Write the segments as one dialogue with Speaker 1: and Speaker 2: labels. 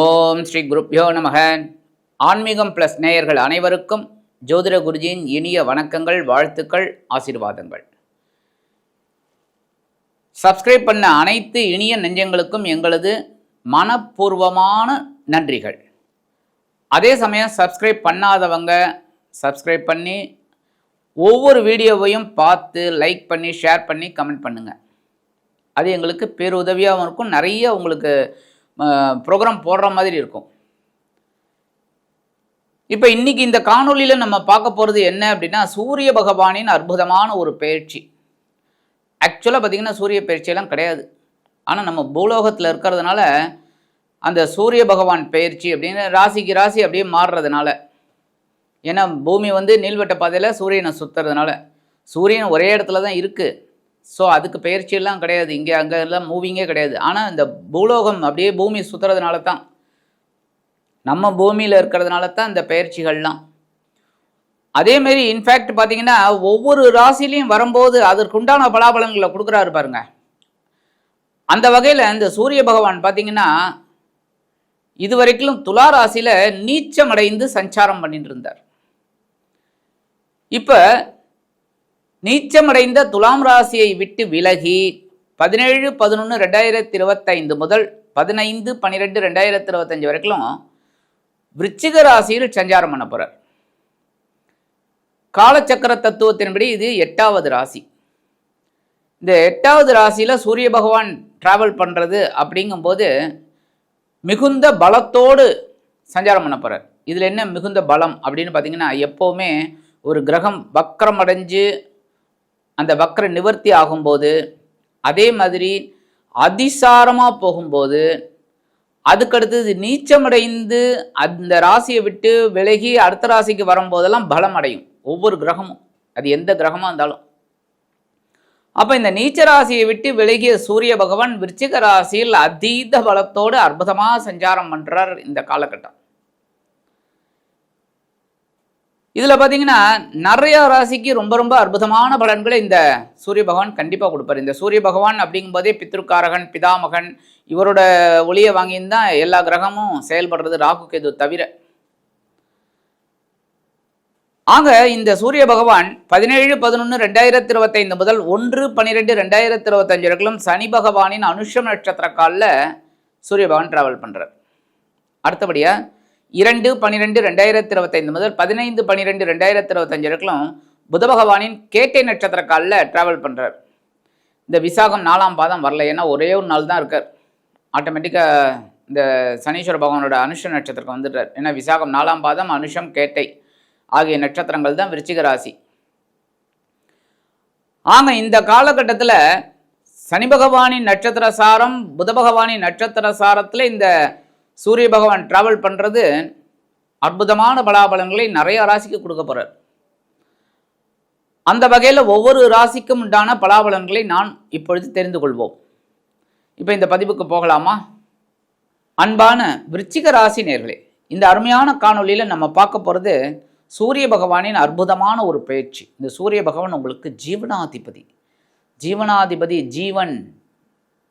Speaker 1: ஓம் ஸ்ரீ குருப்யோ நமக. ஆன்மீகம் ப்ளஸ் நேயர்கள் அனைவருக்கும் ஜோதிட குருஜியின் இனிய வணக்கங்கள் வாழ்த்துக்கள் ஆசீர்வாதங்கள். சப்ஸ்கிரைப் பண்ண அனைத்து இனிய நெஞ்சங்களுக்கும் எங்களது மனப்பூர்வமான நன்றிகள். அதே சமயம் சப்ஸ்கிரைப் பண்ணாதவங்க சப்ஸ்கிரைப் பண்ணி ஒவ்வொரு வீடியோவையும் பார்த்து லைக் பண்ணி ஷேர் பண்ணி கமெண்ட் பண்ணுங்கள் அது எங்களுக்கு பேருதவியாகவும் இருக்கும். நிறைய உங்களுக்கு ப்ரோக்ராம் போடுற மாதிரி இருக்கும். இப்போ இன்னைக்கு இந்த காணொளியில் நம்ம பார்க்க போகிறது என்ன அப்படின்னா சூரிய பகவானின் அற்புதமான ஒரு பயிற்சி. ஆக்சுவலாக பார்த்திங்கன்னா சூரிய பயிற்சியெல்லாம் கிடையாது. ஆனால் நம்ம பூலோகத்தில் இருக்கிறதுனால அந்த சூரிய பகவான் பயிற்சி அப்படின்னு ராசிக்கு ராசி அப்படியே மாறுறதுனால. ஏன்னா பூமி வந்து நீள்வட்ட பாதையில் சூரியனை சுற்றுறதுனால சூரியன் ஒரே இடத்துல தான் இருக்குது ஸோ அதுக்கு பயிற்சியெல்லாம் கிடையாது. இங்கே அங்கே எல்லாம் மூவிங்கே கிடையாது. ஆனால் இந்த பூலோகம் அப்படியே பூமி சுற்றுறதுனால தான் நம்ம பூமியில் இருக்கிறதுனால தான் இந்த பயிற்சிகள்லாம். அதேமாரி இன்ஃபேக்ட் பார்த்தீங்கன்னா ஒவ்வொரு ராசிலையும் வரும்போது அதற்குண்டான பலாபலங்களை கொடுக்குறாரு பாருங்க. அந்த வகையில் இந்த சூரிய பகவான் பார்த்தீங்கன்னா இதுவரைக்கும் துலா ராசியில் நீச்சமடைந்து சஞ்சாரம் பண்ணிட்டு இருந்தார். இப்போ நீச்சமடைந்த துலாம் ராசியை விட்டு விலகி பதினேழு பதினொன்று ரெண்டாயிரத்தி இருபத்தைந்து முதல் பதினைந்து பன்னிரெண்டு ரெண்டாயிரத்தி இருபத்தஞ்சி வரைக்கும் விருச்சிக ராசியில் சஞ்சாரம் பண்ண போகிறார் காலச்சக்கர தத்துவத்தின்படி இது எட்டாவது ராசி. இந்த எட்டாவது ராசியில் சூரிய பகவான் டிராவல் பண்ணுறது அப்படிங்கும்போது மிகுந்த பலத்தோடு சஞ்சாரம் பண்ண போகிறார் இதில் என்ன மிகுந்த பலம் அப்படின்னு பார்த்தீங்கன்னா எப்போவுமே ஒரு கிரகம் வக்கரம் அடைஞ்சு அந்த வக்கர நிவர்த்தி ஆகும்போது அதே மாதிரி அதிசாரமாக போகும்போது அதுக்கடுத்தது நீச்சமடைந்து அந்த ராசியை விட்டு விலகி அடுத்த ராசிக்கு வரும்போதெல்லாம் பலம் அடையும் ஒவ்வொரு கிரகமும். அது எந்த கிரகமாக இருந்தாலும். அப்போ இந்த நீச்ச ராசியை விட்டு விலகிய சூரிய பகவான் விருச்சிக ராசியில் அதீத பலத்தோடு அற்புதமாக சஞ்சாரம் பண்ணுறார் இந்த காலகட்டம். இதில் பார்த்தீங்கன்னா நிறைய ராசிக்கு ரொம்ப ரொம்ப அற்புதமான பலன்களை இந்த சூரிய பகவான் கண்டிப்பாக கொடுப்பார். இந்த சூரிய பகவான் அப்படிங்கும்போதே பித்ருக்காரகன் பிதாமகன் இவரோட ஒளியை வாங்கியிருந்தான் எல்லா கிரகமும் செயல்படுறது ராகு கேது தவிர. ஆக இந்த சூரிய பகவான் பதினேழு பதினொன்று ரெண்டாயிரத்தி இருபத்தைந்து முதல் ஒன்று பன்னிரெண்டு ரெண்டாயிரத்தி இருபத்தஞ்சு வரைக்கும் சனி பகவானின் அனுஷம் நட்சத்திர காலில் சூரிய பகவான் டிராவல் பண்ணுறார் அடுத்தபடியாக இரண்டு பன்னிரெண்டு ரெண்டாயிரத்தி இருபத்தைந்து முதல் பதினைந்து பன்னிரெண்டு ரெண்டாயிரத்தி இருபத்தஞ்சு வரைக்கும் புத பகவானின் கேட்டை நட்சத்திர காலில் ட்ராவல் பண்ணுறார் இந்த விசாகம் நாலாம் பாதம் வரல. ஏன்னா ஒரே ஒரு நாள் தான் இருக்கார். ஆட்டோமேட்டிக்காக இந்த சனீஸ்வர பகவானோட அனுஷ நட்சத்திரம் வந்துடுறார். ஏன்னா விசாகம் நாலாம் பாதம் அனுஷம் கேட்டை ஆகிய நட்சத்திரங்கள் தான் விருச்சிக ராசி. ஆக இந்த காலகட்டத்தில் சனி பகவானின் நட்சத்திர சாரம் புத பகவானின் நட்சத்திர சாரத்தில் இந்த சூரிய பகவான் டிராவல் பண்ணுறது அற்புதமான பலாபலன்களை நிறைய ராசிக்கு கொடுக்க போகிறார் அந்த வகையில் ஒவ்வொரு ராசிக்கும் உண்டான பலாபலன்களை நான் இப்பொழுது தெரிந்து கொள்வோம். இப்போ இந்த பதிவுக்கு போகலாமா? அன்பான விருச்சிக ராசி நேர்களே இந்த அருமையான காணொலியில் நம்ம பார்க்க போகிறது சூரிய பகவானின் அற்புதமான ஒரு பயிற்சி இந்த சூரிய பகவான் உங்களுக்கு ஜீவனாதிபதி. ஜீவனாதிபதி ஜீவன்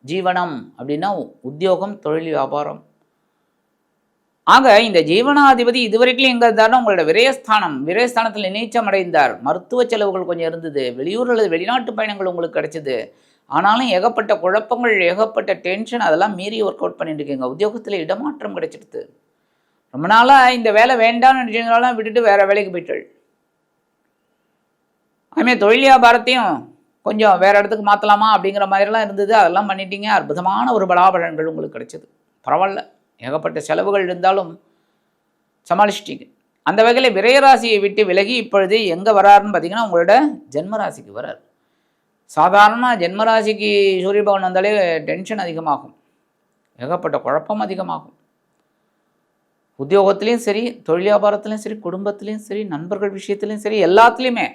Speaker 1: ஜீவனம் அப்படின்னா உத்தியோகம் தொழில் வியாபாரம் ஆக இந்த ஜீவனாதிபதி இதுவரைக்கும் எங்க இருந்தாலும் உங்களோட விரயஸ்தானம் விரயஸ்தானத்தில் நீச்சம் அடைந்தார். மருத்துவ செலவுகள் கொஞ்சம் இருந்தது. வெளியூர் அல்லது வெளிநாட்டு பயணங்கள் உங்களுக்கு கிடைச்சது. ஆனாலும் ஏகப்பட்ட குழப்பங்கள் ஏகப்பட்ட டென்ஷன் அதெல்லாம் மீறி ஒர்க் அவுட் பண்ணிட்டு இருக்கீங்க. உத்தியோகத்தில் இடமாற்றம் கிடைச்சிடுது ரொம்ப நாளாக இந்த வேலை வேண்டாம்னு நினைச்சவங்களாம் விட்டுட்டு வேற வேலைக்கு போயிட்டாள். அதுமாதிரி தொழில் வியாபாரத்தையும் கொஞ்சம் வேற இடத்துக்கு மாற்றலாமா அப்படிங்கிற மாதிரிலாம் இருந்தது. அதெல்லாம் பண்ணிட்டீங்க. அற்புதமான ஒரு பலாபலன்கள் உங்களுக்கு கிடைச்சது. பரவாயில்ல. ஏகப்பட்ட செலவுகள் இருந்தாலும் சமாளிச்சிட்டீங்க. அந்த வகையில் விரயராசியை விட்டு விலகி இப்பொழுது எங்கே வராருன்னு பார்த்தீங்கன்னா உங்களோட ஜென்மராசிக்கு வரார். சாதாரணமாக ஜென்மராசிக்கு சூரிய பகவான் வந்தாலே டென்ஷன் அதிகமாகும். ஏகப்பட்ட குழப்பம் அதிகமாகும். உத்தியோகத்துலேயும் சரி தொழில் வியாபாரத்துலேயும் சரி குடும்பத்துலேயும் சரி நண்பர்கள் விஷயத்துலையும் சரி எல்லாத்துலேயுமே.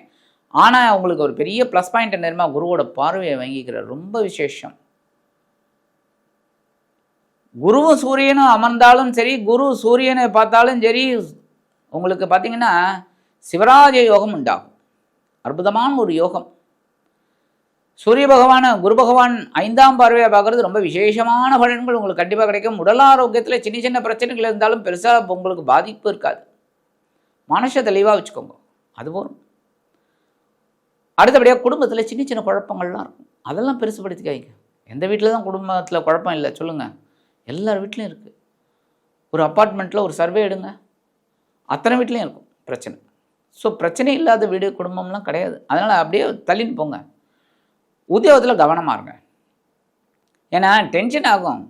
Speaker 1: ஆனால் உங்களுக்கு ஒரு பெரிய ப்ளஸ் பாயிண்ட் என்னமா குருவோட பார்வையை வாங்கிக்கிறார். ரொம்ப விசேஷம். குருவும் சூரியனும் அமர்ந்தாலும் சரி குரு சூரியனை பார்த்தாலும் சரி உங்களுக்கு பார்த்தீங்கன்னா சிவராஜ யோகம் உண்டாகும். அற்புதமான ஒரு யோகம். சூரிய பகவான குரு பகவான் ஐந்தாம் பார்வையை பார்க்குறது ரொம்ப விசேஷமான பலன்கள் உங்களுக்கு கண்டிப்பாக கிடைக்கும். உடல் ஆரோக்கியத்தில் சின்ன சின்ன பிரச்சனைகள் இருந்தாலும் பெருசாக உங்களுக்கு பாதிப்பு இருக்காது. மனசை தெளிவாக வச்சுக்கோங்க. அது போதும். அடுத்தபடியாக குடும்பத்தில் சின்ன சின்ன குழப்பங்கள்லாம் இருக்கும். அதெல்லாம் பெருசுப்படுத்திக்காய்ங்க எந்த வீட்டில் தான் குடும்பத்தில் குழப்பம் இல்லை சொல்லுங்கள் எல்லார் வீட்லேயும் இருக்குது ஒரு அப்பார்ட்மெண்ட்டில் ஒரு சர்வே எடுங்க. அத்தனை வீட்லேயும் இருக்கும் பிரச்சனை. ஸோ பிரச்சனை இல்லாத வீடு குடும்பம்லாம் கிடையாது. அதனால் அப்படியே தள்ளின்னு போங்க. உத்தியோகத்தில் கவனமாக இருங்க. ஏன்னா டென்ஷன் ஆகும்.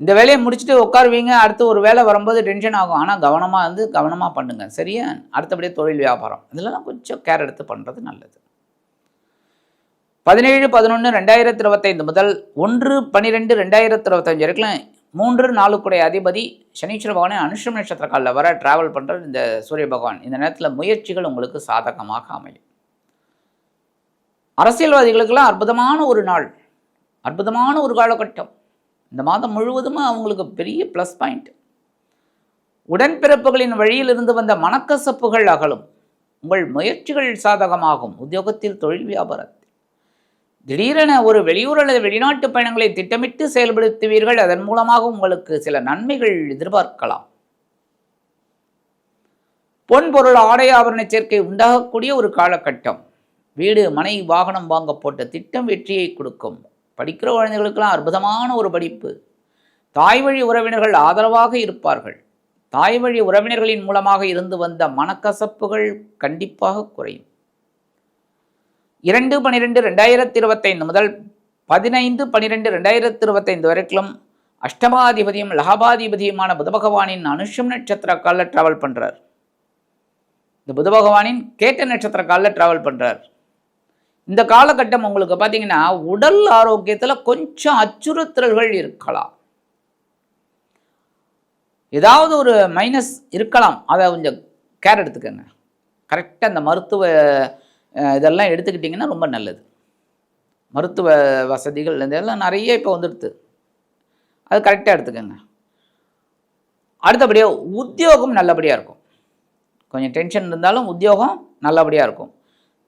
Speaker 1: இந்த வேலையை முடிச்சுட்டு உட்காருவீங்க அடுத்து ஒரு வேலை வரும்போது டென்ஷன் ஆகும். ஆனால் கவனமாக இருந்து கவனமாக பண்ணுங்கள் சரியா? அடுத்தபடியே தொழில் வியாபாரம். இதெல்லாம் கொஞ்சம் கேர் எடுத்து பண்ணுறது நல்லது. பதினேழு பதினொன்று ரெண்டாயிரத்தி இருபத்தைந்து முதல் ஒன்று பன்னிரெண்டு ரெண்டாயிரத்தி இருபத்தஞ்சு வரைக்கும் மூன்று நாளுக்குடைய அதிபதி சனீஸ்வர பகவானை அனுஷம் நட்சத்திர காலில் வர டிராவல் பண்ணுற இந்த சூரிய பகவான். இந்த நேரத்தில் முயற்சிகள் உங்களுக்கு சாதகமாக அமையும். அரசியல்வாதிகளுக்கெல்லாம் அற்புதமான ஒரு நாள். அற்புதமான ஒரு காலகட்டம். இந்த மாதம் முழுவதும் அவங்களுக்கு பெரிய ப்ளஸ் பாயிண்ட் உடன்பிறப்புகளின் வழியில் இருந்து வந்த மனக்கசப்புகள் அகலும். உங்கள் முயற்சிகள் சாதகமாகும். உத்தியோகத்தில் தொழில் வியாபாரம். திடீரென ஒரு வெளியூர் அல்லது வெளிநாட்டு பயணங்களை திட்டமிட்டு செயல்படுத்துவீர்கள். அதன் மூலமாக உங்களுக்கு சில நன்மைகள் எதிர்பார்க்கலாம். பொன் பொருள் ஆடை ஆபரண சேர்க்கை உண்டாகக்கூடிய ஒரு காலகட்டம். வீடு மனை வாகனம் வாங்க போட்ட திட்டம் வெற்றியை கொடுக்கும். படிக்கிற குழந்தைகளுக்கெல்லாம் அற்புதமான ஒரு படிப்பு. தாய் வழி உறவினர்கள் ஆதரவாக இருப்பார்கள். தாய் வழி உறவினர்களின் மூலமாக இருந்து வந்த மனக்கசப்புகள் கண்டிப்பாக குறையும். இரண்டு பன்னிரெண்டு ரெண்டாயிரத்தி இருபத்தைந்து முதல் பதினைந்து பனிரெண்டு ரெண்டாயிரத்தி இருபத்தைந்து வரைக்கும் அஷ்டமாதிபதியும் லகாபாதிபதியுமான புத பகவானின் அனுஷம் நட்சத்திர காலில் ட்ராவல் பண்ணுறார் இந்த புத பகவானின் கேட்ட நட்சத்திர காலில் ட்ராவல் பண்ணுறார் இந்த காலகட்டம் உங்களுக்கு பார்த்தீங்கன்னா உடல் ஆரோக்கியத்தில் கொஞ்சம் அச்சுறுத்தல்கள் இருக்கலாம். ஏதாவது ஒரு மைனஸ் இருக்கலாம். அதை கொஞ்சம் கேர் எடுத்துக்கோங்க. கரெக்டாக அந்த மருத்துவ இதெல்லாம் எடுத்துக்கிட்டிங்கன்னா ரொம்ப நல்லது. மருத்துவ வசதிகள் இதெல்லாம் நிறைய இப்போ வந்துடுது. அது கரெக்டாக எடுத்துக்கோங்க. அடுத்தபடியாக உத்தியோகம் நல்லபடியாக இருக்கும். கொஞ்சம் டென்ஷன் இருந்தாலும் உத்தியோகம் நல்லபடியாக இருக்கும்.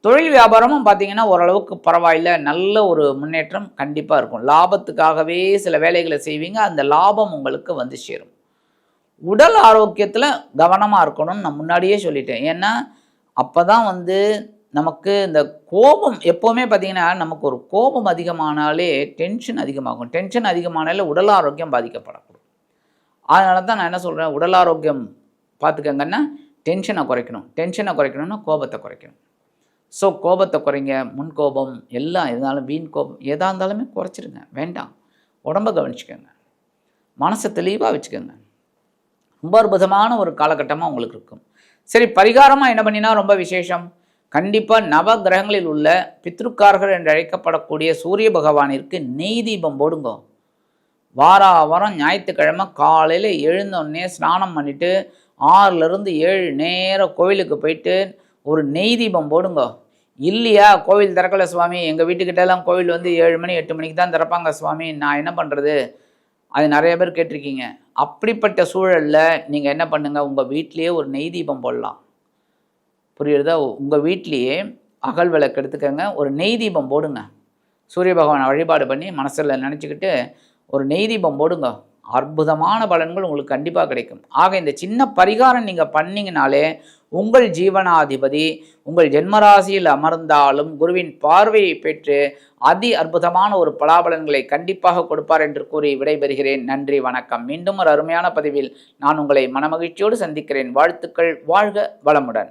Speaker 1: தொழில் வியாபாரமும் பார்த்திங்கன்னா ஓரளவுக்கு பரவாயில்ல. நல்ல ஒரு முன்னேற்றம் கண்டிப்பாக இருக்கும். லாபத்துக்காகவே சில வேலைகளை செய்வீங்க. அந்த லாபம் உங்களுக்கு வந்து சேரும். உடல் ஆரோக்கியத்தில் கவனமாக இருக்கணும்னு நான் முன்னாடியே சொல்லிட்டேன். ஏன்னா அப்போ தான் வந்து நமக்கு இந்த கோபம் எப்போவுமே பார்த்திங்கன்னா நமக்கு ஒரு கோபம் அதிகமானாலே டென்ஷன் அதிகமாகும். டென்ஷன் அதிகமானாலே உடல் ஆரோக்கியம் பாதிக்கப்படக்கூடும். அதனால தான் நான் என்ன சொல்கிறேன் உடல் ஆரோக்கியம் பார்த்துக்கங்கன்னா டென்ஷனை குறைக்கணும். டென்ஷனை குறைக்கணும்னா கோபத்தை குறைக்கணும். ஸோ கோபத்தை குறைங்க. முன் கோபம் எல்லாம் இருந்தாலும் வீண் கோபம் எதாக இருந்தாலுமே குறைச்சிருங்க. வேண்டாம். உடம்ப கவனிச்சுக்கோங்க. மனசை தெளிவாக வச்சுக்கோங்க. ரொம்ப அற்புதமான ஒரு காலகட்டமாக உங்களுக்கு இருக்கும். சரி பரிகாரமாக என்ன பண்ணினா ரொம்ப விசேஷம்? கண்டிப்பாக நவ கிரகங்களில் உள்ள பித்ருக்காரர்கள் என்று அழைக்கப்படக்கூடிய சூரிய பகவானிற்கு நெய் தீபம் போடுங்க. வார வாரம் ஞாயிற்றுக்கிழமை காலையில் எழுந்தோடனே ஸ்நானம் பண்ணிவிட்டு ஆறுலேருந்து ஏழு நேரம் கோவிலுக்கு போயிட்டு ஒரு நெய் தீபம் போடுங்க. இல்லையா? கோவில் திறக்கல சுவாமி. எங்கள் வீட்டுக்கிட்டலாம் கோவில் வந்து ஏழு மணி எட்டு மணிக்கு தான் திறப்பாங்க சுவாமி. நான் என்ன பண்ணுறது அது நிறைய பேர் கேட்டிருக்கீங்க. அப்படிப்பட்ட சூழலில் நீங்கள் என்ன பண்ணுங்கள் உங்கள் வீட்லேயே ஒரு நெய் தீபம் போடலாம். புரியுறதா? உங்கள் வீட்லேயே அகல் விளக்கு எடுத்துக்கோங்க. ஒரு நெய் தீபம் போடுங்க. சூரிய பகவானை வழிபாடு பண்ணி மனசில் நினச்சிக்கிட்டு ஒரு நெய் தீபம் போடுங்க. அற்புதமான பலன்கள் உங்களுக்கு கண்டிப்பாக கிடைக்கும். ஆக இந்த சின்ன பரிகாரம் நீங்கள் பண்ணிங்கனாலே உங்கள் ஜீவனாதிபதி உங்கள் ஜென்மராசியில் அமர்ந்தாலும் குருவின் பார்வையை பெற்று அதி அற்புதமான ஒரு பலாபலன்களை கண்டிப்பாக கொடுப்பார் என்று கூறி விடைபெறுகிறேன். நன்றி வணக்கம். மீண்டும் ஒரு அருமையான பதிவில் நான் உங்களை மனமகிழ்ச்சியோடு சந்திக்கிறேன். வாழ்த்துக்கள். வாழ்க வளமுடன்.